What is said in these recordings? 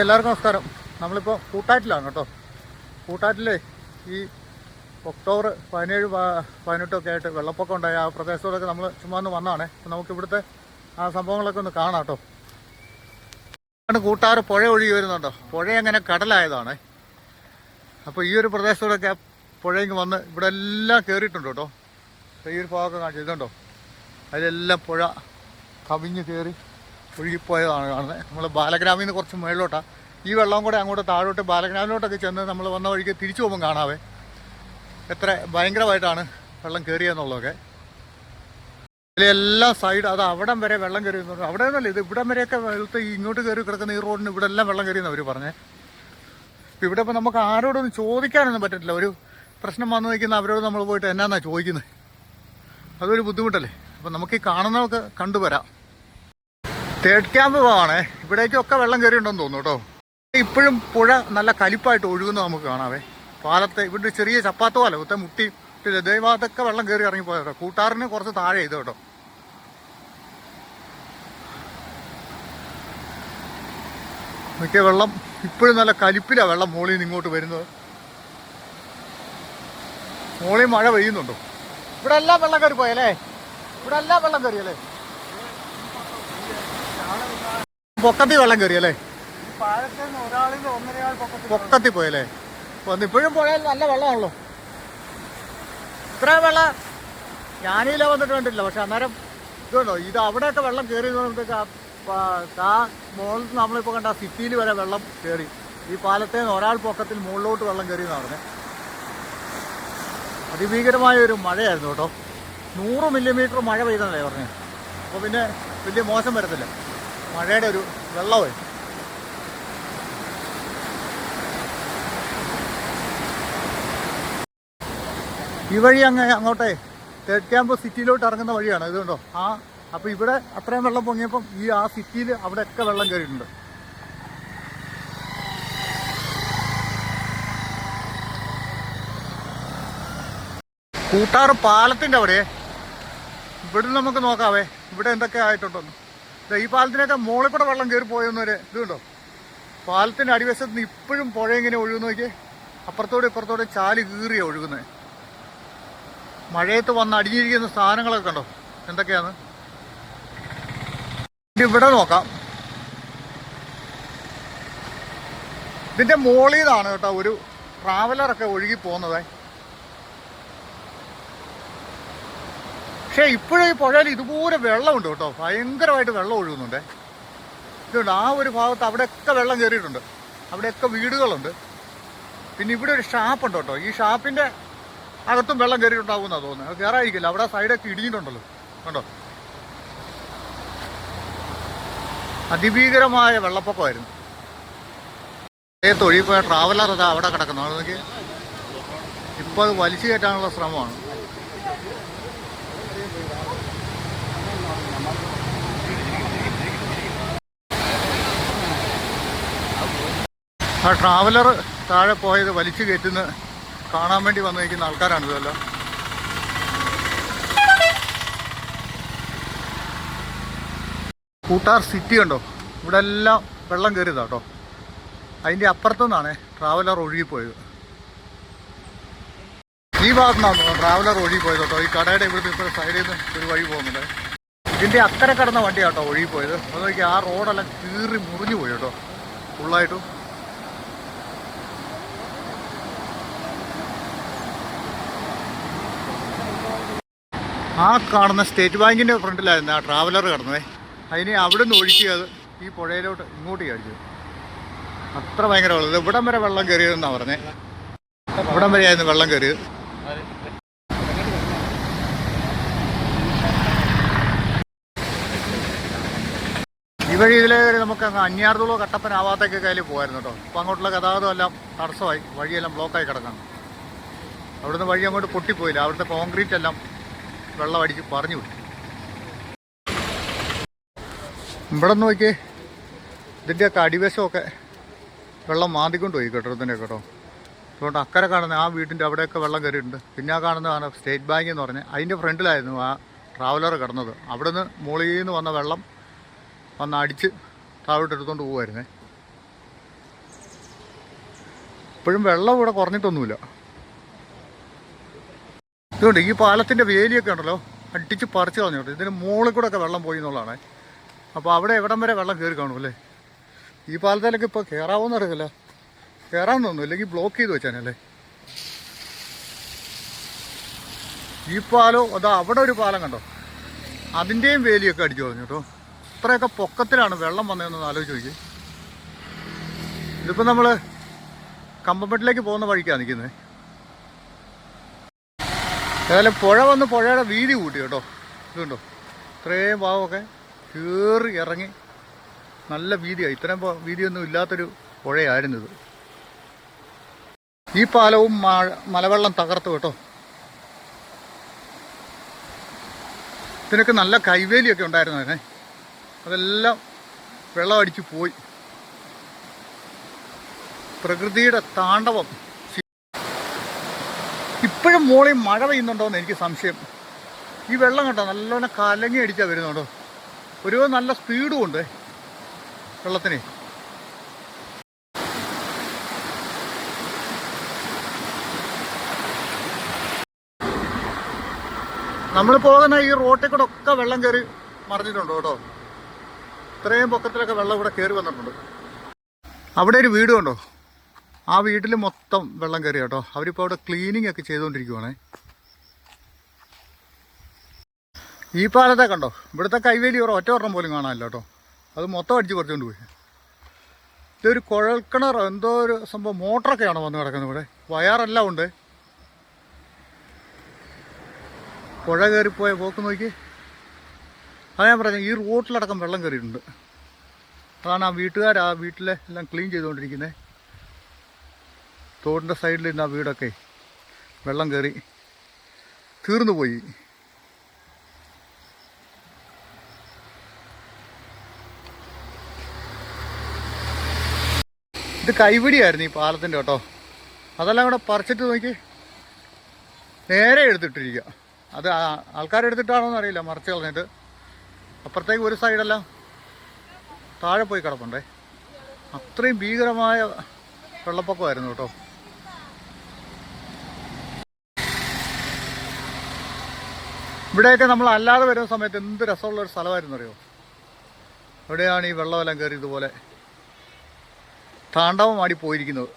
എല്ലാവർക്കും നമസ്കാരം. നമ്മളിപ്പോൾ കൂട്ടാറ്റിലാണ് കേട്ടോ. കൂട്ടാറ്റിലെ ഈ ഒക്ടോബർ പതിനേഴ് പതിനെട്ടൊക്കെ ആയിട്ട് വെള്ളപ്പൊക്കം ഉണ്ടായ. ആ പ്രദേശത്തോടൊക്കെ നമ്മൾ ചുമ്മാ ഒന്ന് വന്നതാണേ. അപ്പോൾ നമുക്ക് ഇവിടുത്തെ ആ സംഭവങ്ങളൊക്കെ ഒന്ന് കാണാം കേട്ടോ. കൂട്ടാറ് പുഴ ഒഴുകി വരുന്നുണ്ടോ? പുഴ അങ്ങനെ കടലായതാണേ. അപ്പോൾ ഈ ഒരു പ്രദേശത്തോടൊക്കെ ആ പുഴയ്ക്ക് വന്ന് ഇവിടെ എല്ലാം കയറിയിട്ടുണ്ട് കേട്ടോ. ഈ ഒരു ഭാഗമൊക്കെ കാണിച്ചു ഇതുണ്ടോ അതിലെല്ലാം പുഴ കവിഞ്ഞ് കയറി ഒഴുകിപ്പോയതാണ് കാണുന്നത്. നമ്മൾ ബാലഗ്രാമിൽ നിന്ന് കുറച്ച് മുകളിലോട്ടാണ് ഈ വെള്ളം കൂടെ അങ്ങോട്ട് താഴോട്ട് ബാലഗ്രാമിലോട്ടൊക്കെ ചെന്ന് നമ്മൾ വന്ന വഴിക്ക് തിരിച്ചു പോകുമ്പോൾ കാണാവേ. എത്ര ഭയങ്കരമായിട്ടാണ് വെള്ളം കയറിയെന്നുള്ളതൊക്കെ എല്ലാ സൈഡ് അത് അവിടം വരെ വെള്ളം കയറി അവിടെ നിന്നല്ല ഇത് ഇവിടം വരെയൊക്കെ വെള്ളത്ത് ഇങ്ങോട്ട് കയറി കിടക്കുന്ന ഈ റോഡിന് ഇവിടെ എല്ലാം വെള്ളം കയറിയെന്ന് അവർ പറഞ്ഞേ. ഇപ്പം ഇവിടെ ഇപ്പം നമുക്ക് ആരോടൊന്നും ചോദിക്കാനൊന്നും പറ്റത്തില്ല. ഒരു പ്രശ്നം വന്നു നിൽക്കുന്ന അവരോട് നമ്മൾ പോയിട്ട് എന്നാന്നാ ചോദിക്കുന്നത്? അതൊരു ബുദ്ധിമുട്ടല്ലേ? അപ്പം നമുക്ക് ഈ കാണുന്നതൊക്കെ കണ്ടുവരാം. തേർഡ് ക്യാമ്പ് പോവാണേ. ഇവിടേക്കൊക്കെ വെള്ളം കയറിയിട്ടുണ്ടെന്ന് തോന്നുന്നു കേട്ടോ. ഇപ്പോഴും പുഴ നല്ല കലിപ്പായിട്ട് ഒഴുകുന്നത് നമുക്ക് കാണാവേ. പാലത്തെ ഇവിടെ ചെറിയ ചപ്പാത്ത പോലെ ഒത്ത മുട്ടി ദൈവത്തൊക്കെ വെള്ളം കയറി ഇറങ്ങിപ്പോയത് കേട്ടോ. കൂട്ടാറിന് കുറച്ച് താഴെ ചെയ്തു കേട്ടോ. മിക്ക വെള്ളം ഇപ്പോഴും നല്ല കലിപ്പിലാണ് വെള്ളം മോളിൽ നിന്ന് ഇങ്ങോട്ട് വരുന്നത്. മോളിൽ മഴ പെയ്യുന്നുണ്ടോ? ഇവിടെ എല്ലാം വെള്ളം കയറി പോയല്ലേ ഇവിടെ എല്ലാം വെള്ളം കയറിയല്ലേ? പൊക്കത്തിൽ വെള്ളം കയറി അല്ലേ? പൊക്കത്തി പോയല്ലേ വന്നിപ്പോഴും പോയാൽ നല്ല വെള്ളമാണല്ലോ. ഇത്ര വെള്ളം ഞാനീല വന്നിട്ട് കണ്ടില്ല പക്ഷെ അന്നേരം ഇതുണ്ടോ? ഇത് അവിടെയൊക്കെ വെള്ളം കയറി ആ മുകളിൽ നമ്മളിപ്പോ നമ്മളിപ്പോൾ കണ്ട സിറ്റിയിൽ വരെ വെള്ളം കയറി. ഈ പാലത്തെ നിന്ന് ഒരാൾ പൊക്കത്തിൽ മുകളിലോട്ട് വെള്ളം കയറി പറഞ്ഞത് അതിഭീകരമായ ഒരു മഴയായിരുന്നു കേട്ടോ. നൂറ് മില്ലിമീറ്റർ മഴ പെയ്തെന്നല്ലേ പറഞ്ഞത് അപ്പോൾ പിന്നെ വലിയ മോശം വരത്തില്ല. മഴയുടെ ഒരു വെള്ളമേ ഈ വഴി അങ്ങ് അങ്ങോട്ടേ തേർഡ് ക്യാമ്പ് സിറ്റിയിലോട്ട് ഇറങ്ങുന്ന വഴിയാണ് ഇതുണ്ടോ? ആ അപ്പോൾ ഇവിടെ അത്രയും വെള്ളം പൊങ്ങിയപ്പം ഈ ആ സിറ്റിയിൽ അവിടെയൊക്കെ വെള്ളം കയറിയിട്ടുണ്ട്. കൂട്ടാറ് പാലത്തിന്റെ അവിടെ ഇവിടെ നമുക്ക് നോക്കാവേ ഇവിടെ എന്തൊക്കെ ആയിട്ടുണ്ടെന്ന്. ദേ ഈ പാലത്തിനൊക്കെ മുകളിൽ കൂടെ വെള്ളം കയറി പോയെന്നൊരു ഇതുണ്ടോ പാലത്തിന്റെ അടിവശത്ത് നിന്ന് ഇപ്പോഴും പുഴ ഇങ്ങനെ ഒഴുകുന്ന നോക്കിയേ. അപ്പുറത്തോടെ ഇപ്പുറത്തോടെ ചാൽ കീറിയ ഒഴുകുന്നത് മഴയത്ത് വന്ന് അടിഞ്ഞിരിക്കുന്ന സാധനങ്ങളൊക്കെ കണ്ടോ? എന്തൊക്കെയാണ്? ഇവിടെ നോക്കാം. ഇതിന്റെ മോളിൽ നിന്നാണ് കേട്ടോ ഒരു ട്രാവലറൊക്കെ ഒഴുകി പോകുന്നത്. പക്ഷേ ഇപ്പോഴും ഈ പുഴയിൽ ഇതുപോലെ വെള്ളമുണ്ട് കേട്ടോ. ഭയങ്കരമായിട്ട് വെള്ളം ഒഴുകുന്നുണ്ട്. ഇതുണ്ട്. ആ ഒരു ഭാഗത്ത് അവിടെയൊക്കെ വെള്ളം കയറിയിട്ടുണ്ട്. അവിടെയൊക്കെ വീടുകളുണ്ട്. പിന്നെ ഇവിടെ ഒരു ഷാപ്പുണ്ട് കേട്ടോ. ഈ ഷാപ്പിന്റെ അകത്തും വെള്ളം കയറിയിട്ടുണ്ടാവുമെന്നാണ് തോന്നുന്നത്. അത് കയറായിരിക്കില്ല അവിടെ സൈഡൊക്കെ ഇടിഞ്ഞിട്ടുണ്ടല്ലോ. കണ്ടോ? അതിഭീകരമായ വെള്ളപ്പൊക്കമായിരുന്നു. തൊഴിൽ പോയ ട്രാവലർ അതാ അവിടെ കിടക്കുന്നു ഇപ്പൊ ഇപ്പോൾ അത് വലിച്ചു കയറ്റാനുള്ള ശ്രമമാണ്. ആ ട്രാവലർ താഴെ പോയത് വലിച്ചു കയറ്റുന്ന കാണാൻ വേണ്ടി വന്നു നിൽക്കുന്ന ആൾക്കാരാണ് ഇതെല്ലാം. കൂട്ടാർ സിറ്റി ഉണ്ടോ ഇവിടെ എല്ലാം വെള്ളം കയറിയതാട്ടോ അതിന്റെ അപ്പുറത്തുനിന്നാണ് ട്രാവലർ ഒഴുകിപ്പോയത്. ഈ ഭാഗത്തുനിന്നാണ് ട്രാവലർ ഒഴുകിപ്പോയത് കേട്ടോ ഈ കടയുടെ ഇവിടുത്തെ ഇപ്പോൾ സൈഡിൽ നിന്ന് ഒരു വഴി പോകുന്നുണ്ട്. ഇതിന്റെ അക്കരെ കടന്ന വണ്ടി കേട്ടോ ഒഴുകിപ്പോയത് അത് നോക്കി ആ റോഡെല്ലാം കീറി മുറിഞ്ഞു പോയി കേട്ടോ ഫുള്ളായിട്ടും. ആ കാണുന്ന സ്റ്റേറ്റ് ബാങ്കിന്റെ ഫ്രണ്ടിലായിരുന്നു ആ ട്രാവലർ കിടന്നത്. അതിനെ അവിടെ നിന്ന് ഒഴുക്കിയത് ഈ പുഴയിലോട്ട് ഇങ്ങോട്ട് കഴിച്ചു അത്ര ഭയങ്കര വെള്ളം ഇവിടം വരെ വെള്ളം കയറിയതെന്നാണ് പറഞ്ഞേ. ഇവിടം വരെയായിരുന്നു വെള്ളം കയറിയത്. ഈ വഴി ഇതിലെ നമുക്ക് അങ്ങ് അന്യാർത്തുള്ളോ കട്ടപ്പനാവാത്തൊക്കെ കയ്യിൽ പോകായിരുന്നു കേട്ടോ. അപ്പോൾ അങ്ങോട്ടുള്ള ഗതാഗതം എല്ലാം തടസ്സമായി. വഴിയെല്ലാം ബ്ലോക്കായി കിടക്കുന്നു അവിടുന്ന് വഴി അങ്ങോട്ട് പൊട്ടിപ്പോയില്ല. അവിടുത്തെ കോൺക്രീറ്റ് എല്ലാം വെള്ളം അടിച്ച് പറഞ്ഞു വിട്ടു. ഇവിടെ നോക്കിയേ. ഇതിന്റെയൊക്കെ അടിവശമൊക്കെ വെള്ളം മാന്തിക്കൊണ്ട് പോയി കേട്ടോ ഇതിന്റെ കേട്ടോ. അതുകൊണ്ട് അക്കരെ കാണുന്ന ആ വീട്ടിന്റെ അവിടെയൊക്കെ വെള്ളം കയറിയിട്ടുണ്ട്. പിന്നെ ആ കാണുന്നതാണ് സ്റ്റേറ്റ് ബാങ്ക് എന്ന് പറഞ്ഞ് അതിന്റെ ഫ്രണ്ടിലായിരുന്നു ആ ട്രാവലർ കിടന്നത്. അവിടെ നിന്ന് മുകളിൽ നിന്ന് വന്ന വെള്ളം വന്ന് അടിച്ച് താഴോട്ട് എടുത്തുകൊണ്ട് പോകുമായിരുന്നേ ഇപ്പോഴും വെള്ളം ഇവിടെ കുറഞ്ഞിട്ടൊന്നുമില്ല. ഇതുകൊണ്ട് ഈ പാലത്തിന്റെ വേലിയൊക്കെ ഉണ്ടല്ലോ അടിച്ച് പറിച്ച് കളഞ്ഞോട്ടെ ഇതിന് മുകളിൽ കൂടെ ഒക്കെ വെള്ളം പോയി എന്നുള്ളതാണ്. അപ്പോൾ അവിടെ എവിടം വരെ വെള്ളം കയറി കാണും അല്ലേ? ഈ പാലത്തിലൊക്കെ ഇപ്പോൾ കയറാവോന്ന് അറിയില്ല. കയറാൻ ഇല്ലെങ്കിൽ ബ്ലോക്ക് ചെയ്ത് വെച്ചാനല്ലേ. ഈ പാലോ അതാ അവിടെ ഒരു പാലം കണ്ടോ? അതിന്റെയും വേലിയൊക്കെ അടിച്ചു കളഞ്ഞു കേട്ടോ. ഇത്രയൊക്കെ പൊക്കത്തിലാണ് വെള്ളം വന്നതെന്ന് ആലോചിച്ച് നോക്കി ഇതിപ്പോൾ നമ്മൾ കമ്പമ്പട്ടിലേക്ക് പോകുന്ന വഴിക്കാണ് നിൽക്കുന്നത് ഏതായാലും പുഴ വന്ന് പുഴയുടെ വീതി കൂട്ടി കേട്ടോ. ഇതുണ്ടോ? ഇത്രയും ഭാവമൊക്കെ കയറി ഇറങ്ങി നല്ല വീതിയായി ഇത്രയും വീതിയൊന്നും ഇല്ലാത്തൊരു പുഴയായിരുന്നു ഇത്. ഈ പാലവും മലവെള്ളം തകർത്തു കേട്ടോ. ഇതിനൊക്കെ നല്ല കൈവേലിയൊക്കെ ഉണ്ടായിരുന്നു അതിനെ അതെല്ലാം വെള്ളം അടിച്ചു പോയി. പ്രകൃതിയുടെ താണ്ഡവം. ഇപ്പോഴും മോളിൽ മഴ പെയ്യുന്നുണ്ടോയെന്ന് എനിക്ക് സംശയം. ഈ വെള്ളം കണ്ടോ? നല്ലോണം കലങ്ങി അടിച്ചാൽ വരുന്നുണ്ടോ? ഒരു നല്ല സ്പീഡും ഉണ്ട് വെള്ളത്തിന്. നമ്മൾ പോകുന്ന ഈ റോട്ടിൽ കൂടെ ഒക്കെ വെള്ളം കയറി മറിഞ്ഞിട്ടുണ്ട് കേട്ടോ. ഇത്രയും പൊക്കത്തിലൊക്കെ വെള്ളം ഇവിടെ കയറി വന്നിട്ടുണ്ട്. അവിടെ ഒരു വീട് കണ്ടോ? ആ വീട്ടിൽ മൊത്തം വെള്ളം കയറി കേട്ടോ. അവരിപ്പോൾ അവിടെ ക്ലീനിങ് ഒക്കെ ചെയ്തുകൊണ്ടിരിക്കുവാണേ. ഈ പാലത്തെ കണ്ടോ? ഇവിടുത്തെ കൈവേലി ഒരു ഒറ്റ ഒരെണ്ണം പോലും കാണാനില്ല കേട്ടോ. അത് മൊത്തം അടിച്ച് പറിച്ചുകൊണ്ട് പോയി. ഇതൊരു കുഴൽക്കിണർ എന്തോ ഒരു സംഭവം മോട്ടറൊക്കെയാണോ വന്ന് കിടക്കുന്നത് ഇവിടെ? വയറെല്ലാം ഉണ്ട്. പുഴ കയറിപ്പോയ പോക്ക് നോക്കി അതാ ഞാൻ പറഞ്ഞു ഈ റോട്ടിലടക്കം വെള്ളം കയറിയിട്ടുണ്ട്. അതാണ് ആ വീട്ടുകാർ ആ വീട്ടിലെ എല്ലാം ക്ലീൻ ചെയ്തുകൊണ്ടിരിക്കുന്നത് തോടിന്റെ സൈഡിൽ ഇരുന്ന ആ വീടൊക്കെ വെള്ളം കയറി തീർന്നു പോയി. ഇത് കൈപിടിയായിരുന്നു ഈ പാലത്തിന്റെ കേട്ടോ. അതെല്ലാം കൂടെ പറിച്ചിട്ട് നോക്കി നേരെ എടുത്തിട്ടിരിക്കുക അത് ആൾക്കാരെടുത്തിട്ടാണോ എന്നറിയില്ല മറിച്ച് കളഞ്ഞിട്ട്. അപ്പുറത്തേക്ക് ഒരു സൈഡല്ല. താഴെ പോയി കിടപ്പുണ്ടേ. അത്രയും ഭീകരമായ വെള്ളപ്പൊക്കമായിരുന്നു കേട്ടോ. ഇവിടെയൊക്കെ നമ്മൾ അല്ലാതെ വരുന്ന സമയത്ത് എന്ത് രസമുള്ള ഒരു സ്ഥലമായിരുന്നു അറിയോ? എവിടെയാണ് ഈ വെള്ളമെല്ലാം കയറി ഇതുപോലെ താണ്ഡവമാടി പോയിരിക്കുന്നത്.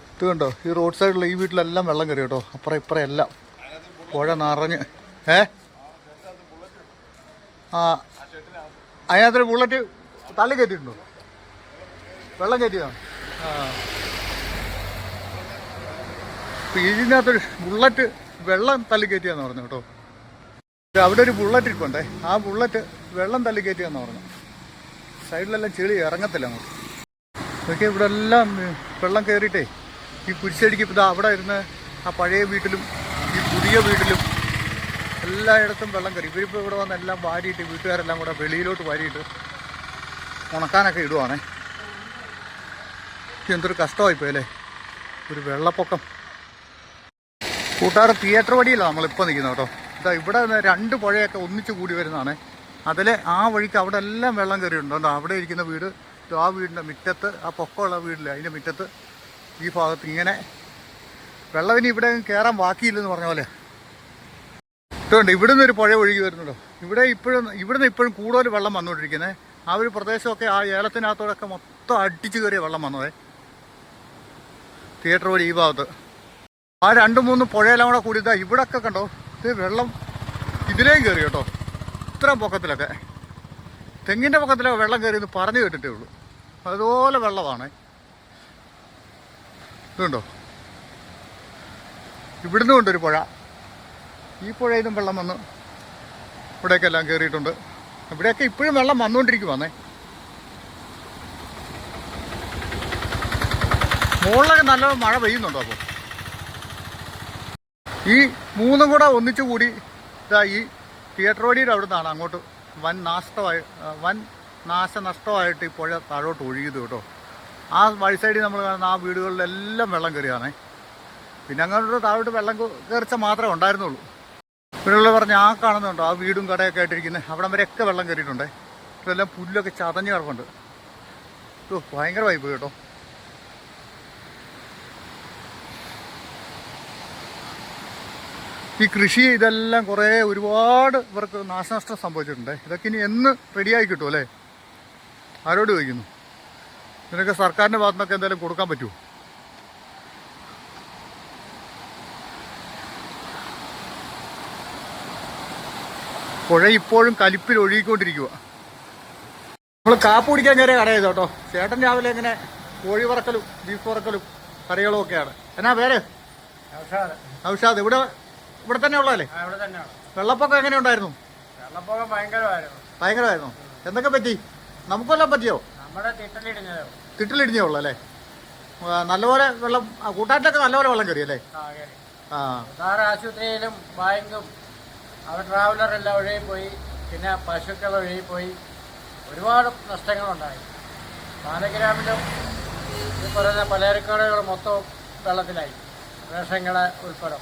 ഇത് കണ്ടോ? ഈ റോഡ് സൈഡിലുള്ള ഈ വീട്ടിലെല്ലാം വെള്ളം കയറി കേട്ടോ. അപ്പുറം ഇപ്പുറം എല്ലാം. പുഴ നിറഞ്ഞ്. ഏ? ആ. ബുള്ളറ്റ് തള്ളി കയറ്റിയിട്ടുണ്ടോ? വെള്ളം കയറ്റിയതാണ് ആ. ഇതിനകത്തൊരു ബുള്ളറ്റ് വെള്ളം തള്ളി കയറ്റിയാന്ന് പറഞ്ഞു കേട്ടോ. അവിടെ ഒരു ബുള്ളറ്റ് ഇരിപ്പുണ്ടേ. ആ ബുള്ളറ്റ് വെള്ളം തള്ളി കയറ്റിയാന്ന് പറഞ്ഞു. സൈഡിലെല്ലാം ചെളി ഇറങ്ങത്തില്ല അങ്ങോട്ട്. ഇതൊക്കെ ഇവിടെ എല്ലാം വെള്ളം കയറിയിട്ടേ ഈ കുരിശടിക്ക് ഇപ്പം അവിടെ ഇരുന്ന് ആ പഴയ വീട്ടിലും ഈ പുതിയ വീട്ടിലും എല്ലായിടത്തും വെള്ളം കയറി. ഇവരിപ്പോൾ ഇവിടെ വന്ന് എല്ലാം വാരിയിട്ട് വീട്ടുകാരെല്ലാം കൂടെ വെളിയിലോട്ട് വാരിയിട്ട് ഉണക്കാനൊക്കെ ഇടുവാണേ. എന്തൊരു കഷ്ടമായിപ്പോയി അല്ലേ? ഒരു വെള്ളപ്പൊക്കം. കൂട്ടുകാർ തിയേറ്റർ വഴിയിലാണ് നമ്മളിപ്പോൾ നിൽക്കുന്നത് കേട്ടോ. ഇതാ ഇവിടെ രണ്ട് പുഴയൊക്കെ ഒന്നിച്ച് കൂടി വരുന്നതാണ്. അതിൽ ആ വഴിക്ക് അവിടെ എല്ലാം വെള്ളം കയറിയിട്ടുണ്ട്. അവിടെ ഇരിക്കുന്ന വീട് ആ വീടിന്റെ മുറ്റത്ത് ആ പൊക്കമുള്ള വീടില്ല? അതിന്റെ മുറ്റത്ത് ഈ ഭാഗത്ത് ഇങ്ങനെ വെള്ളം ഇനി ഇവിടെ കയറാൻ ബാക്കിയില്ലെന്ന് പറഞ്ഞ പോലെ. ഇതുകൊണ്ട് ഇവിടുന്ന് ഒരു പുഴ ഒഴുകി വരുന്നുണ്ടോ? ഇവിടെ ഇപ്പോഴും ഇവിടുന്ന് ഇപ്പോഴും കൂടുതൽ വെള്ളം വന്നുകൊണ്ടിരിക്കുന്നത് ആ ഒരു പ്രദേശമൊക്കെ ആ ഏലത്തിനകത്തോടൊക്കെ മൊത്തം അടിച്ചു കയറിയ വെള്ളം വന്നതേ. തിയേറ്റർ വഴി ഈ ഭാഗത്ത്. ആ രണ്ട് മൂന്ന് പുഴയെല്ലാം കൂടെ കൂടി ഇതാ ഇവിടൊക്കെ കണ്ടോ? ഇത് വെള്ളം ഇതിലേയും കയറി കേട്ടോ. ഇത്ര പൊക്കത്തിലൊക്കെ. തെങ്ങിന്റെ പൊക്കത്തിലൊക്കെ വെള്ളം കയറി എന്ന് പറഞ്ഞു കേട്ടിട്ടേ ഉള്ളൂ. അതുപോലെ വെള്ളമാണ്. ഇതുണ്ടോ? ഇവിടുന്ന് കൊണ്ടൊരു പുഴ. ഈ പുഴയിലും വെള്ളം വന്ന് ഇവിടെയൊക്കെ എല്ലാം കയറിയിട്ടുണ്ട് ഇവിടെയൊക്കെ ഇപ്പോഴും വെള്ളം വന്നുകൊണ്ടിരിക്കുവാന്നേ. മുകളിലൊക്കെ നല്ല മഴ പെയ്യുന്നുണ്ടോ അപ്പോൾ? ഈ മൂന്നും കൂടെ ഒന്നിച്ചു കൂടി ഇതാ ഈ തിയേറ്റർ വഴിയുടെ അവിടെ നിന്നാണ് അങ്ങോട്ട് വൻ നാശമായി വൻ നാശനഷ്ടമായിട്ട് ഈ പുഴ താഴോട്ട് ഒഴുകിയത് കേട്ടോ. ആ വഴി സൈഡിൽ നമ്മൾ കാണുന്ന ആ വീടുകളിലെല്ലാം വെള്ളം കയറിയാണേ പിന്നെ അങ്ങോട്ട് താഴോട്ട് വെള്ളം കയറിച്ച മാത്രമേ ഉണ്ടായിരുന്നുള്ളൂ. ഇവിടെയുള്ള പറഞ്ഞ ആ കാണുന്നുണ്ടോ ആ വീടും കടയൊക്കെ ആയിട്ടിരിക്കുന്നത് അവിടം വരെയൊക്കെ വെള്ളം കയറിയിട്ടുണ്ട്. ഇതെല്ലാം പുല്ലൊക്കെ ചതഞ്ഞ് കിടപ്പുണ്ട്. ഓ ഭയങ്കര വൈബ് കേട്ടോ. ഈ കൃഷി ഇതെല്ലാം കുറേ ഒരുപാട് ഇവർക്ക് നാശനഷ്ടം സംഭവിച്ചിട്ടുണ്ട്. ഇതൊക്കെ ഇനി എന്ന് റെഡിയായി കിട്ടും അല്ലേ? ആരോട് ചോദിക്കുന്നു? ഇതിനൊക്കെ സർക്കാരിന്റെ ഭാഗത്തുനിന്നൊക്കെ എന്തായാലും കൊടുക്കാൻ പറ്റുമോ പുഴ ഇപ്പോഴും കലിപ്പിൽ ഒഴുകിക്കൊണ്ടിരിക്കുക നമ്മൾ കാപ്പ് കുടിക്കാൻ നേരെ കടയത് കേട്ടോ. ചേട്ടൻ രാവിലെ ഇങ്ങനെ കോഴി വറക്കലും ബീഫ് വറക്കലും കറികളും ഒക്കെയാണ്. എന്നാ പേര്? ഔഷാദ് ഇവിടെ ഇവിടെ തന്നെ ഉള്ളതല്ലേ? വെള്ളപ്പൊക്കം എങ്ങനെ ഉണ്ടായിരുന്നു? ഭയങ്കരമായിരുന്നു. എന്തൊക്കെ പറ്റി? നമുക്കെല്ലാം പറ്റിയോ? തിട്ടലിടിഞ്ഞോ ഉള്ളൂ. അല്ലേ? നല്ലപോലെ വെള്ളം കൂട്ടാറ്റൊക്കെ നല്ലപോലെ വെള്ളം കയറി അല്ലേ? ആ ആശുപത്രിയിലും ബാങ്കും അവർ ട്രാവലറെല്ലാം ഒഴുകി പോയി പിന്നെ പശുക്കൾ ഒഴുകി പോയി. ഒരുപാട് നഷ്ടങ്ങളുണ്ടായി. പാലഗ്രാമിലും ഈ പറയുന്ന പലചരക്കടകൾ മൊത്തം വെള്ളത്തിലായി. കട ഉൾപ്പെടെ.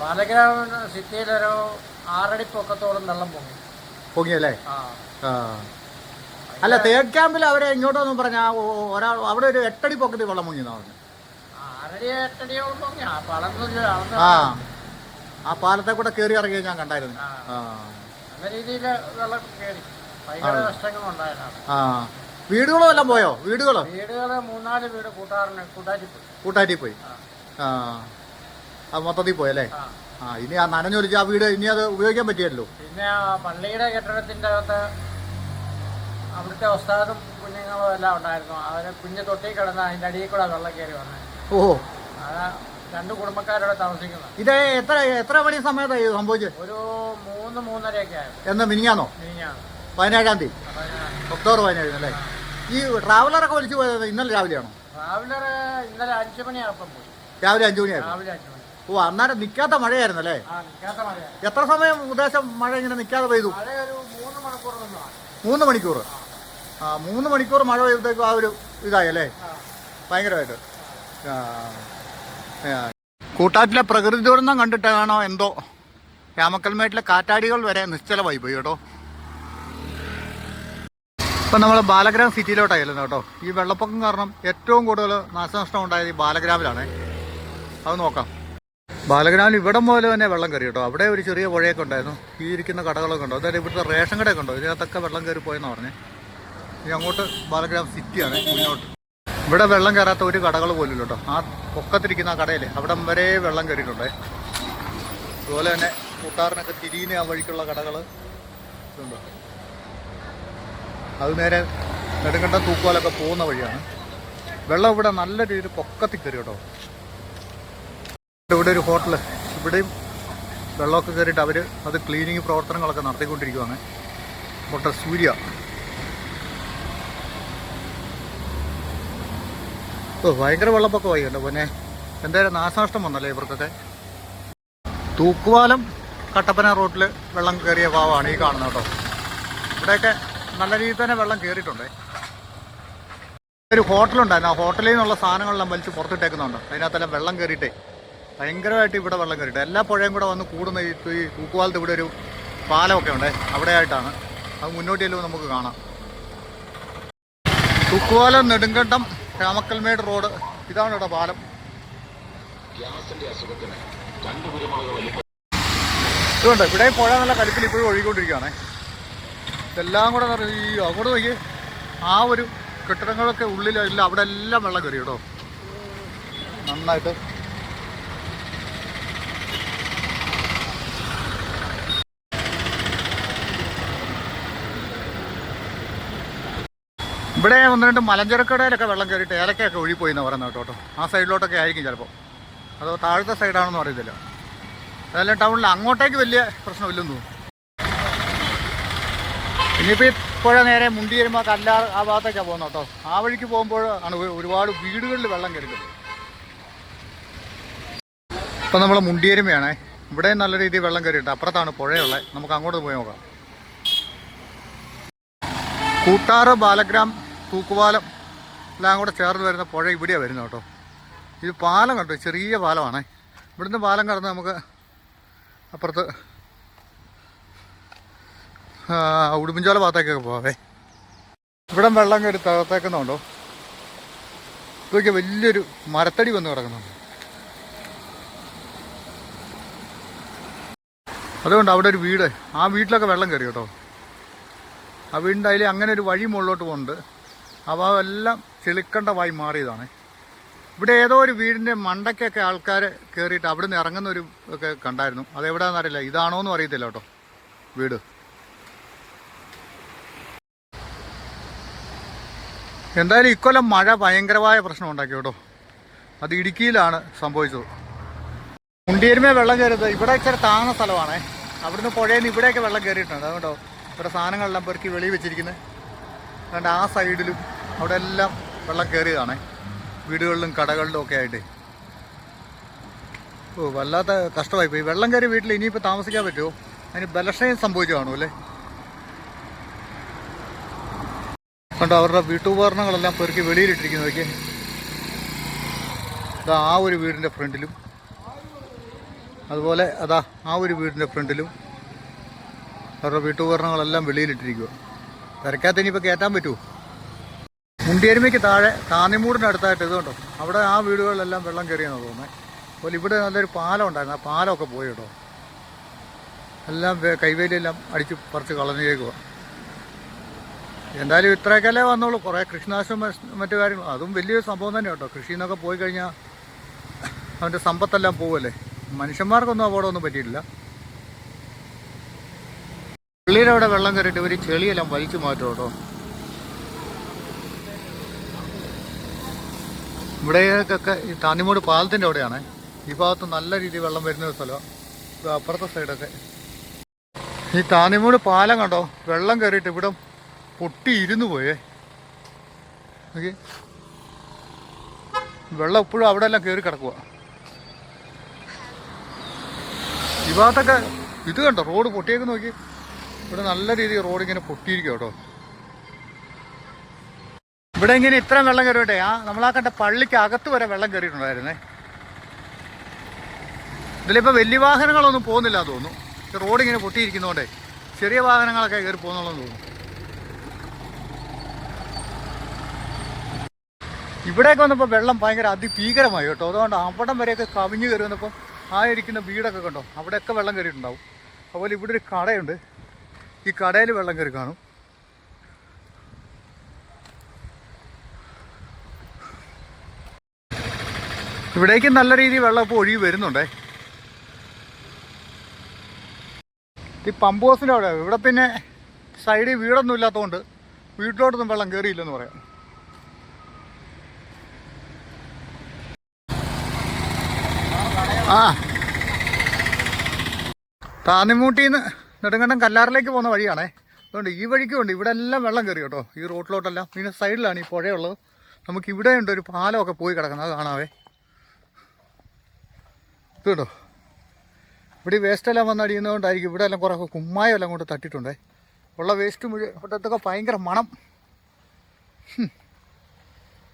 പാലഗ്രാമ സിറ്റിയിലൊരു ആറടി പൊക്കത്തോളം വെള്ളം പൊങ്ങി. പൊങ്ങിയല്ലേ? അല്ലേ ആ. അല്ല തേർഡ് ക്യാമ്പിൽ അവരെ ഇങ്ങോട്ടൊന്നും പറഞ്ഞ ഒരാൾ അവിടെ ഒരു എട്ടടി പൊക്കത്തിൽ വെള്ളം മുങ്ങിയെന്നാ പറഞ്ഞു. ആറടി എട്ടടിയോളം പൊങ്ങി. ആ പടം ആ. ആ പാലത്തെ കൂടെ കയറി ഇറങ്ങിയത് ഞാൻ കണ്ടായിരുന്നു. ആ. വീടുകളും എല്ലാം പോയോ? വീടുകളോ? മൂന്നാൽ വീട് കൂട്ടാറിന് കൂട്ടാറ്റി പോയി. പോയി. ആ. അത് മൊത്തത്തിൽ പോയല്ലേ ആ. ആ ഇനി ആ നനഞ്ഞൊലിച്ച് ആ വീട് ഇനി അത് ഉപയോഗിക്കാൻ പറ്റിയല്ലോ. പിന്നെ പള്ളിയുടെ കെട്ടിടത്തിന്റെ അകത്ത് അവിടുത്തെ ഉസ്താദും കുഞ്ഞുങ്ങളും എല്ലാം ഉണ്ടായിരുന്നു. അവരെ കുഞ്ഞു തൊട്ടി കിടന്ന അതിന്റെ അടിയിൽ കൂടെ വെള്ളം കയറി വന്നത് ഓ അത് രണ്ട് കുടുംബക്കാരോടെ താമസിക്കുന്നത്. ഇത് എത്ര എത്ര മണി സമയത്താണ് ഇത് സംഭവിച്ചത്? ഒരു മൂന്ന് മൂന്നരയൊക്കെ ആയിരുന്നു എന്ന് മിനിഞ്ഞാന്നോ? മിനിഞ്ഞാണ് പതിനേഴാം തീയതി. ഒക്ടോബർ പതിനേഴിന് അല്ലേ? ഈ ട്രാവലറൊക്കെ വലിച്ചു പോയത് ഇന്നലെ രാവിലെയാണോ? ട്രാവലർ ഇന്നലെ അഞ്ചു മണിയാകുമ്പം പോയി. രാവിലെ അഞ്ചു മണിയായിരുന്നു രാവിലെ അഞ്ച് മണി. ഓ അന്നേരം നിൽക്കാത്ത മഴയായിരുന്നു അല്ലേ? ആ നിൽക്കാത്ത മഴയാണ് എത്ര സമയം ഉദ്ദേശം മഴ ഇങ്ങനെ നിൽക്കാതെ പെയ്തു? മഴ ഒരു മൂന്ന് മണിക്കൂർ മൂന്ന് മണിക്കൂർ ആ മൂന്ന് മണിക്കൂർ മഴ പെയ്തേക്കും ആ ഒരു ഇതായി അല്ലേ? ഭയങ്കരമായിട്ട്. ആ. കൂട്ടാറ്റിലെ പ്രകൃതി ദുരന്തം കണ്ടിട്ടാണോ എന്തോ? രാമക്കൽമേട്ടിലെ കാറ്റാടികൾ വരെ നിശ്ചലമായി പോയി കേട്ടോ. ഇപ്പം നമ്മൾ ബാലഗ്രാം സിറ്റിയിലോട്ടാണ് ചെല്ലുന്നത് കേട്ടോ. ഈ വെള്ളപ്പൊക്കം കാരണം ഏറ്റവും കൂടുതൽ നാശനഷ്ടം ഉണ്ടായത് ഈ ബാലഗ്രാമിലാണ്. അത് നോക്കാം. ബാലഗ്രാമിൽ ഇവിടം പോലെ തന്നെ വെള്ളം കയറി കേട്ടോ. അവിടെ ഒരു ചെറിയ പുഴയൊക്കെ ഉണ്ടായിരുന്നു. ഈ ഇരിക്കുന്ന കടകളൊക്കെ ഉണ്ടോ. അതായത് ഇവിടുത്തെ റേഷൻ കടയൊക്കെ ഉണ്ടോ. ഇതിനകത്തൊക്കെ വെള്ളം കയറി പോയെന്ന് പറഞ്ഞേ. ഇനി അങ്ങോട്ട് ബാലഗ്രാം സിറ്റിയാണ് മുന്നോട്ട്. ഇവിടെ വെള്ളം കയറാത്ത ഒരു കടകൾ പോലും കേട്ടോ. ആ പൊക്കത്തിരിക്കുന്ന ആ കടയിൽ അവിടം വരെ വെള്ളം കയറിയിട്ടുണ്ടേ. അതുപോലെ തന്നെ കൂട്ടാറിനൊക്കെ തിരിയുന്ന ആ വഴിക്കുള്ള കടകൾ ഇതുണ്ട്. അത് നേരെ നെടുങ്കണ്ടം തൂക്കുവാലൊക്കെ പോകുന്ന വഴിയാണ്. വെള്ളം ഇവിടെ നല്ല രീതിയിൽ പൊക്കത്തിൽ കയറി കേട്ടോ. ഇവിടെ ഒരു ഹോട്ടൽ ഇവിടെയും വെള്ളമൊക്കെ കയറിയിട്ട് അവർ അത് ക്ലീനിങ് പ്രവർത്തനങ്ങളൊക്കെ നടത്തിക്കൊണ്ടിരിക്കുവാണ്. ഹോട്ടൽ സൂര്യ. ഓ ഭയങ്കര വെള്ളപ്പൊക്കമായി അല്ലേ പിന്നെ. എന്തായാലും നാശനഷ്ടം വന്നല്ലേ ഇവർക്കൊക്കെ? തൂക്കുവാലം കട്ടപ്പന റോട്ടിൽ വെള്ളം കയറിയ ഭാവമാണ് ഈ കാണുന്നത് കേട്ടോ. ഇവിടെയൊക്കെ നല്ല രീതിയിൽ തന്നെ വെള്ളം കയറിയിട്ടുണ്ട്. ഒരു ഹോട്ടലുണ്ടായിരുന്നു. ആ ഹോട്ടലിൽ നിന്നുള്ള സാധനങ്ങളെല്ലാം വലിച്ച് പുറത്തിട്ടേക്കുന്നുണ്ട്. അതിനകത്തെല്ലാം വെള്ളം കയറിയിട്ടേ. ഭയങ്കരമായിട്ട് ഇവിടെ വെള്ളം കയറിയിട്ട് എല്ലാ പുഴയും കൂടെ വന്ന് കൂടുന്ന ഈ ഈ തൂക്കുപാലത്ത് ഇവിടെ ഒരു പാലമൊക്കെ ഉണ്ട്. അവിടെ ആയിട്ടാണ് അത് മുന്നോട്ട് ചെല്ലുമ്പോൾ നമുക്ക് കാണാം. തൂക്കുവാലം നെടുങ്കണ്ടം രാമക്കൽമേട് റോഡ്. ഇതാണ് ഇവിടെ പാലം. ഇതുണ്ട്. ഇവിടെ പുഴ നല്ല കലിപ്പിൽ ഇപ്പോഴും ഒഴുകിക്കൊണ്ടിരിക്കുകയാണേ. ഇതെല്ലാം കൂടെ ഈ അങ്ങോട്ട് നോക്കി ആ ഒരു കെട്ടിടങ്ങളൊക്കെ ഉള്ളിലില്ല അവിടെ എല്ലാം വെള്ളം കയറി കേട്ടോ. നന്നായിട്ട് ഇവിടെ ഒന്ന് രണ്ട് മലഞ്ചരക്കടയിലൊക്കെ വെള്ളം കയറിയിട്ട് ഏലക്കയൊക്കെ ഒഴിപ്പോയി എന്ന് പറയുന്നത് കേട്ടോ ആ സൈഡിലോട്ടൊക്കെ ആയിരിക്കും ചിലപ്പോൾ അതോ താഴത്തെ സൈഡാണെന്ന് അറിയത്തില്ല. അതെല്ലാം ടൗണിൽ അങ്ങോട്ടേക്ക് വലിയ പ്രശ്നമില്ലെന്ന് തോന്നുന്നു. ഇനിയിപ്പോൾ ഈ നേരെ മുണ്ടി വരുമ്പോൾ കല്ലാർ ആ ഭാഗത്തേക്കാണ് പോകുന്നത് കേട്ടോ. ആ വഴിക്ക് പോകുമ്പോൾ ആണ് ഒരുപാട് വീടുകളിൽ വെള്ളം കയറിയത്. ഇപ്പം നമ്മൾ മുണ്ടിയരുമയാണേ ഇവിടെ നല്ല രീതിയിൽ വെള്ളം കയറിയിട്ട് അപ്പുറത്താണ് പുഴയുള്ളത്. നമുക്ക് അങ്ങോട്ട് പോയി നോക്കാം. കൂട്ടാറ് ബാലഗ്രാം തൂക്കുപാലം എല്ലാം കൂടെ ചേർന്ന് വരുന്ന പുഴ ഇവിടെയാണ് വരുന്നത് കേട്ടോ. ഇത് പാലം കണ്ടോ? ചെറിയ പാലമാണേ. ഇവിടുന്ന് പാലം കടന്ന് നമുക്ക് അപ്പുറത്ത് ആ, ഉടുമ്പൻചോല ഭാഗത്തേക്കൊക്കെ പോവാവേ. ഇവിടെ വെള്ളം കയറി തകർത്തേക്കുന്നുണ്ടോ? ഇതൊക്കെ വലിയൊരു മരത്തടി വന്ന് കിടക്കുന്നുണ്ട്. അതുകൊണ്ട് അവിടെ ഒരു വീട്. ആ വീട്ടിലൊക്കെ വെള്ളം കയറി കേട്ടോ. ആ വീടിന്റെ അതിൽ അങ്ങനെ ഒരു വഴി മുകളിലോട്ട് പോകുന്നുണ്ട് അപ്പോൾ എല്ലാം മാറിയതാണ്. ഇവിടെ ഏതോ ഒരു വീടിന്റെ മണ്ടയ്ക്കൊക്കെ ആൾക്കാർ കയറിയിട്ട് അവിടെ നിന്ന് ഇറങ്ങുന്ന ഒരു ഒക്കെ കണ്ടായിരുന്നു. അതെവിടെയാണെന്ന് അറിയില്ല. ഇതാണോ എന്നും അറിയത്തില്ല കേട്ടോ. വീട്. എന്തായാലും ഇക്കൊല്ലം മഴ ഭയങ്കരമായ പ്രശ്നം ഉണ്ടാക്കി കേട്ടോ. അത് ഇടുക്കിയിലാണ് സംഭവിച്ചത്. മുണ്ടിയരുമേ വെള്ളം കയറിയത് ഇവിടെ ഇച്ചിരി താഴ്ന്ന സ്ഥലമാണേ. അവിടുന്ന് പുഴയിൽ നിന്ന് ഇവിടെയൊക്കെ വെള്ളം കയറിയിട്ടുണ്ട്. അതുകൊണ്ടോ ഇവിടെ സാധനങ്ങളെല്ലാം പെറുക്കി വെളി വെച്ചിരിക്കുന്നത് അതുകൊണ്ട് ആ സൈഡിലും അവിടെ എല്ലാം വെള്ളം കയറിയതാണേ. വീടുകളിലും കടകളിലും ഒക്കെ ആയിട്ട്. ഓ വല്ലാത്ത കഷ്ടമായി പോയി. വെള്ളം കയറി വീട്ടിൽ ഇനിയിപ്പോൾ താമസിക്കാൻ പറ്റുമോ? അതിന് ബലക്ഷയം സംഭവിച്ചു അല്ലേ? കണ്ടോ അവരുടെ വീട്ടുപകരണങ്ങളെല്ലാം പെറുക്കി വെളിയിലിട്ടിരിക്കുന്നതൊക്കെ ഇതാ ആ ഒരു വീടിന്റെ ഫ്രണ്ടിലും. അതുപോലെ അതാ ആ ഒരു വീടിന്റെ ഫ്രണ്ടിലും അവരുടെ വീട്ടുപകരണങ്ങളെല്ലാം വെളിയിലിട്ടിരിക്കുക തിരക്കകത്ത് ഇനിയിപ്പോൾ കയറ്റാൻ പറ്റുമോ? മുണ്ടിയരുമയ്ക്ക് താഴെ താന്നിമൂടിന്റെ അടുത്തായിട്ട് ഇതുണ്ടോ അവിടെ ആ വീടുകളിലെല്ലാം വെള്ളം കയറിയെന്നാണ് തോന്നുന്നത് അതുപോലെ ഇവിടെ നല്ലൊരു പാലം ഉണ്ടായിരുന്നു. ആ പാലമൊക്കെ പോയി കേട്ടോ. എല്ലാം കൈവേലിയെല്ലാം അടിച്ച് പറിച്ച് കളഞ്ഞേക്കുക എന്തായാലും ഇത്രയൊക്കെയല്ലേ വന്നോളൂ കുറേ കൃഷിനാശം മറ്റ് കാര്യങ്ങൾ. അതും വലിയൊരു സംഭവം തന്നെ കേട്ടോ. കൃഷി എന്നൊക്കെ പോയി കഴിഞ്ഞാൽ അവന്റെ സമ്പത്തെല്ലാം പോവല്ലേ? മനുഷ്യന്മാർക്കൊന്നും അപകടമൊന്നും പറ്റിയിട്ടില്ല. പള്ളിയുടെ അവിടെ വെള്ളം കയറിയിട്ട് ഒരു ചെളിയെല്ലാം വലിച്ചു മാറ്റും കേട്ടോ. ഇവിടെയൊക്കെ ഈ താന്നിമൂട് പാലത്തിന്റെ അവിടെയാണ്. ഈ ഭാഗത്ത് നല്ല രീതിയിൽ വെള്ളം വരുന്ന ഒരു സ്ഥലമാണ് അപ്പുറത്തെ സൈഡൊക്കെ. ഈ താന്നിമൂട് പാലം കണ്ടോ? വെള്ളം കയറിയിട്ട് ഇവിടെ പൊട്ടി ഇരുന്നു പോയേ. ഓക്കെ വെള്ളം ഇപ്പോഴും അവിടെ എല്ലാം കയറി കിടക്കുക ഈ ഭാഗത്തൊക്കെ ഇത് കണ്ടോ? റോഡ് പൊട്ടിയേക്ക് നോക്കി. ഇവിടെ നല്ല രീതിയിൽ റോഡ് ഇങ്ങനെ പൊട്ടിയിരിക്കും കേട്ടോ. ഇവിടെ ഇങ്ങനെ ഇത്രയും വെള്ളം കയറിയിട്ടെ ആ നമ്മളാ കണ്ട പള്ളിക്ക് അകത്ത് വരെ വെള്ളം കയറിയിട്ടുണ്ടായിരുന്നേ. ഇതിലിപ്പോൾ വലിയ വാഹനങ്ങളൊന്നും പോകുന്നില്ല തോന്നുന്നു. റോഡ് ഇങ്ങനെ പൊട്ടിയിരിക്കുന്നതുകൊണ്ടേ ചെറിയ വാഹനങ്ങളൊക്കെ കയറി പോകുന്നുള്ളതെന്ന് തോന്നുന്നു. ഇവിടെയൊക്കെ വന്നപ്പോൾ വെള്ളം ഭയങ്കര അതിഭീകരമായി കേട്ടോ. അതുകൊണ്ട് അവിടം വരെയൊക്കെ കവിഞ്ഞു കയറി വന്നപ്പോൾ ആ ഇരിക്കുന്ന വീടൊക്കെ കണ്ടോ? അവിടെയൊക്കെ വെള്ളം കയറിയിട്ടുണ്ടാവും. അതുപോലെ ഇവിടെ ഒരു കടയുണ്ട്. ഈ കടയിൽ വെള്ളം കയറി കാണും. ഇവിടേക്ക് നല്ല രീതിയിൽ വെള്ളം ഇപ്പോൾ ഒഴുകി വരുന്നുണ്ടേ. ഈ പമ്പ് ഹൗസിന്റെ അവിടെ. ഇവിടെ പിന്നെ സൈഡിൽ വീടൊന്നും ഇല്ലാത്തതുകൊണ്ട് വീട്ടിലോട്ടൊന്നും വെള്ളം കയറിയില്ലെന്ന് പറയാം. ആ. താന്നിമൂട്ടിന്ന് നെടുങ്കണ്ടം കല്ലാറിലേക്ക് പോകുന്ന വഴിയാണേ. അതുകൊണ്ട് ഈ വഴിക്കും ഉണ്ട് ഇവിടെ എല്ലാം വെള്ളം കയറി കേട്ടോ. ഈ റോട്ടിലോട്ടെല്ലാം. പിന്നെ സൈഡിലാണ് ഈ പുഴയുള്ളത്. നമുക്ക് ഇവിടെ ഉണ്ട് ഒരു പാലമൊക്കെ പോയി കിടക്കുന്നത്. കാണാവേ. കേട്ടോ. ഇവിടെ ഈ വേസ്റ്റ് എല്ലാം വന്ന് അടിയുന്നതുകൊണ്ടായിരിക്കും ഇവിടെ എല്ലാം കുറേ കുമ്മായം എല്ലാം കൊണ്ട് തട്ടിയിട്ടുണ്ടേ. ഉള്ള വേസ്റ്റ് മുഴുവൻ ഇവിടത്തൊക്കെ ഭയങ്കര മണം.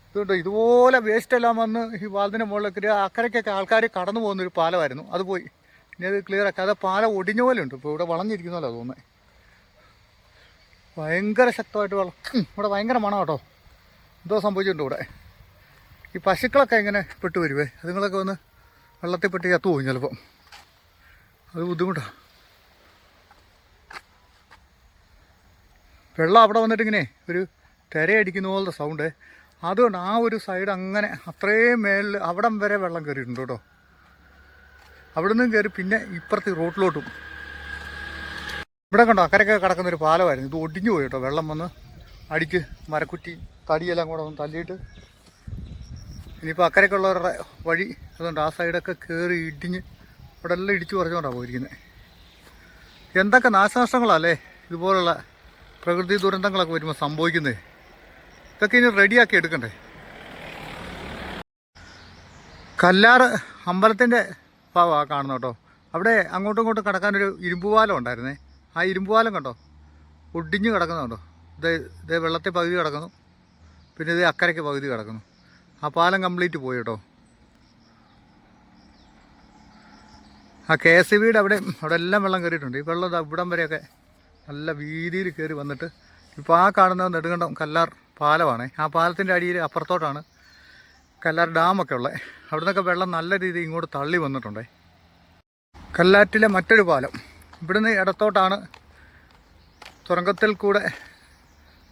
ഇതുകൊണ്ട് ഇതുപോലെ വേസ്റ്റ് എല്ലാം വന്ന് ഈ പാലത്തിന്റെ മുകളിലേക്ക് അക്കരയ്ക്കൊക്കെ ആൾക്കാർ കടന്നു പോകുന്ന ഒരു പാലമായിരുന്നു. അത് പോയി. ഇനി അത് ക്ലിയർ ആക്കി. അത് പാലം ഒടിഞ്ഞ പോലെ ഉണ്ട് ഇപ്പോൾ ഇവിടെ വളഞ്ഞിരിക്കുന്നല്ലോ തോന്നുന്നത് ഭയങ്കര ശക്തമായിട്ട് വളം ഇവിടെ ഭയങ്കര മണം കേട്ടോ. എന്തോ സംഭവിച്ചിട്ടുണ്ട് ഇവിടെ. ഈ പശുക്കളൊക്കെ ഇങ്ങനെ പെട്ടു വരുവേ അതുങ്ങളൊക്കെ വന്ന് വെള്ളത്തിൽ പെട്ട് ചത്തു പോകും ചിലപ്പം. അത് ബുദ്ധിമുട്ടാണ് വെള്ളം അവിടെ വന്നിട്ടിങ്ങനെ ഒരു തിരയടിക്കുന്ന പോലത്തെ സൗണ്ട് അതുകൊണ്ട് ആ ഒരു സൈഡ് അങ്ങനെ അത്രയും മേളിൽ അവിടം വരെ വെള്ളം കയറിയിട്ടുണ്ട് കേട്ടോ. അവിടെ നിന്നും കയറി പിന്നെ ഇപ്പുറത്ത് റോട്ടിലോട്ടും. ഇവിടെ കണ്ടോ അക്കരയ്ക്ക് കിടക്കുന്ന ഒരു പാലമായിരുന്നു. ഇത് ഒടിഞ്ഞു പോയി കേട്ടോ. വെള്ളം വന്ന് അടിക്ക് മരക്കുറ്റി തടിയെല്ലാം കൂടെ ഒന്ന് തല്ലിയിട്ട് ഇനിയിപ്പോൾ അക്കരയ്ക്കുള്ള വഴി അതുകൊണ്ട് ആ സൈഡൊക്കെ കയറി ഇടിഞ്ഞ് ഇവിടെ എല്ലാം ഇടിച്ചു കുറച്ചുകൊണ്ടാണ് പോയിരിക്കുന്നത് എന്തൊക്കെ നാശനഷ്ടങ്ങളല്ലേ ഇതുപോലുള്ള പ്രകൃതി ദുരന്തങ്ങളൊക്കെ വരുമ്പോൾ സംഭവിക്കുന്നത് ഇതൊക്കെ ഇനി റെഡിയാക്കി എടുക്കണ്ടേ? കല്ലാറ് അമ്പലത്തിന്റെ ഭാഗമാണ് കാണുന്നത് കേട്ടോ. അവിടെ അങ്ങോട്ടും ഇങ്ങോട്ടും കിടക്കാനൊരു ഇരുമ്പുപാലം ഉണ്ടായിരുന്നേ. ആ ഇരുമ്പുപാലം കണ്ടോ? ഒടിഞ്ഞ് കിടക്കുന്നുണ്ടോ ഇതേ ഇതേ വെള്ളത്തെ പകുതി കിടക്കുന്നു. പിന്നെ ഇതേ അക്കരയ്ക്ക് പകുതി കിടക്കുന്നു. ആ പാലം കംപ്ലീറ്റ് പോയി കേട്ടോ. ആ കെ എസ് ബിയുടെ അവിടെ അവിടെ എല്ലാം വെള്ളം കയറിയിട്ടുണ്ട്. ഈ വെള്ളം ഇവിടം വരെയൊക്കെ നല്ല വീതിയിൽ കയറി വന്നിട്ട് ഇപ്പോൾ ആ കാണുന്ന നെടുങ്കണ്ടം കല്ലാർ പാലമാണ്. ആ പാലത്തിന്റെ അടിയിൽ അപ്പുറത്തോട്ടാണ് കല്ലാർ ഡാമൊക്കെ ഉള്ളത് അവിടെ നിന്നൊക്കെ വെള്ളം നല്ല രീതിയിൽ ഇങ്ങോട്ട് തള്ളി വന്നിട്ടുണ്ട്. കല്ലാറ്റിലെ മറ്റൊരു പാലം. ഇവിടുന്ന് ഇടത്തോട്ടാണ് തുരങ്കത്തിൽ കൂടെ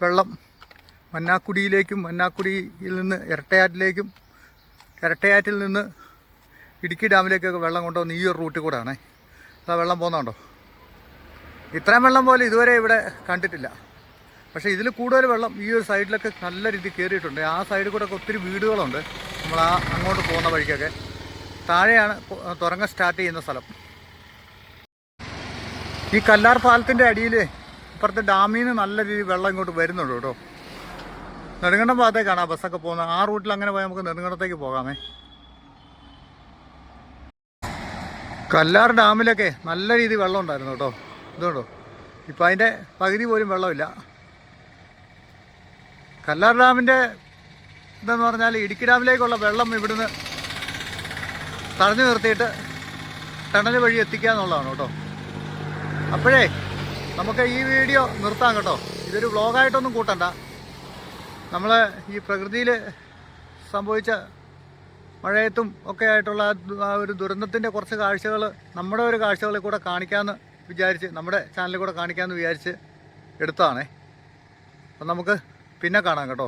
വെള്ളം മന്നാക്കുടിയിലേക്കും മന്നാക്കുടിയിൽ നിന്ന് ഇരട്ടയാറ്റിലേക്കും ഇരട്ടയാറ്റിൽ നിന്ന് ഇടുക്കി ഡാമിലേക്കൊക്കെ വെള്ളം കൊണ്ടുവന്ന് ഈ ഒരു റൂട്ടിൽ കൂടെയാണേ. അതാ വെള്ളം പോകുന്നുണ്ടോ? ഇത്രയും വെള്ളം പോലെ ഇതുവരെ ഇവിടെ കണ്ടിട്ടില്ല. പക്ഷേ ഇതിൽ കൂടുതൽ വെള്ളം ഈ ഒരു സൈഡിലൊക്കെ നല്ല രീതിയിൽ കയറിയിട്ടുണ്ട്. ആ സൈഡിൽ കൂടെ ഒത്തിരി വീടുകളുണ്ട്. നമ്മൾ ആ അങ്ങോട്ട് പോകുന്ന വഴിക്കൊക്കെ. താഴെയാണ് തുറങ്ങ സ്റ്റാർട്ട് ചെയ്യുന്ന സ്ഥലം. ഈ കല്ലാർ പാലത്തിന്റെ അടിയിൽ ഇപ്പുറത്തെ ഡാമിൽ നിന്ന് നല്ല രീതിയിൽ വെള്ളം ഇങ്ങോട്ട് വരുന്നുണ്ട് കേട്ടോ. നെടുങ്കണ്ടം ഭാഗത്തേക്കാണ് ആ ബസ്സൊക്കെ പോകുന്നത്. ആ റൂട്ടിൽ അങ്ങനെ പോയാൽ നമുക്ക് നെടുങ്കണ്ടത്തേക്ക് പോകാമേ. കല്ലാർ ഡാമിലൊക്കെ നല്ല രീതിയിൽ വെള്ളം ഉണ്ടായിരുന്നു കേട്ടോ. ഇതുകൊണ്ടോ ഇപ്പം അതിന്റെ പകുതി പോലും വെള്ളമില്ല. കല്ലാർ ഡാമിന്റെ ഇതെന്ന് പറഞ്ഞാൽ ഇടുക്കി ഡാമിലേക്കുള്ള വെള്ളം ഇവിടുന്ന് തടഞ്ഞു നിർത്തിയിട്ട് ടണൽ വഴി എത്തിക്കുക എന്നുള്ളതാണ് കേട്ടോ. അപ്പോഴേ നമുക്ക് ഈ വീഡിയോ നിർത്താം കേട്ടോ. ഇതൊരു വ്ളോഗായിട്ടൊന്നും കൂട്ടണ്ട. നമ്മൾ ഈ പ്രകൃതിയിൽ സംഭവിച്ച മഴയത്തും ഒക്കെ ആയിട്ടുള്ള ആ ഒരു ദുരന്തത്തിന്റെ കുറച്ച് കാഴ്ചകൾ നമ്മുടെ ഒരു കാഴ്ചകളിൽ കൂടെ കാണിക്കാമെന്ന് വിചാരിച്ച് നമ്മുടെ ചാനലിൽ കൂടെ കാണിക്കാമെന്ന് വിചാരിച്ച് എടുത്തതാണേ. അപ്പം നമുക്ക് പിന്നെ കാണാം കേട്ടോ.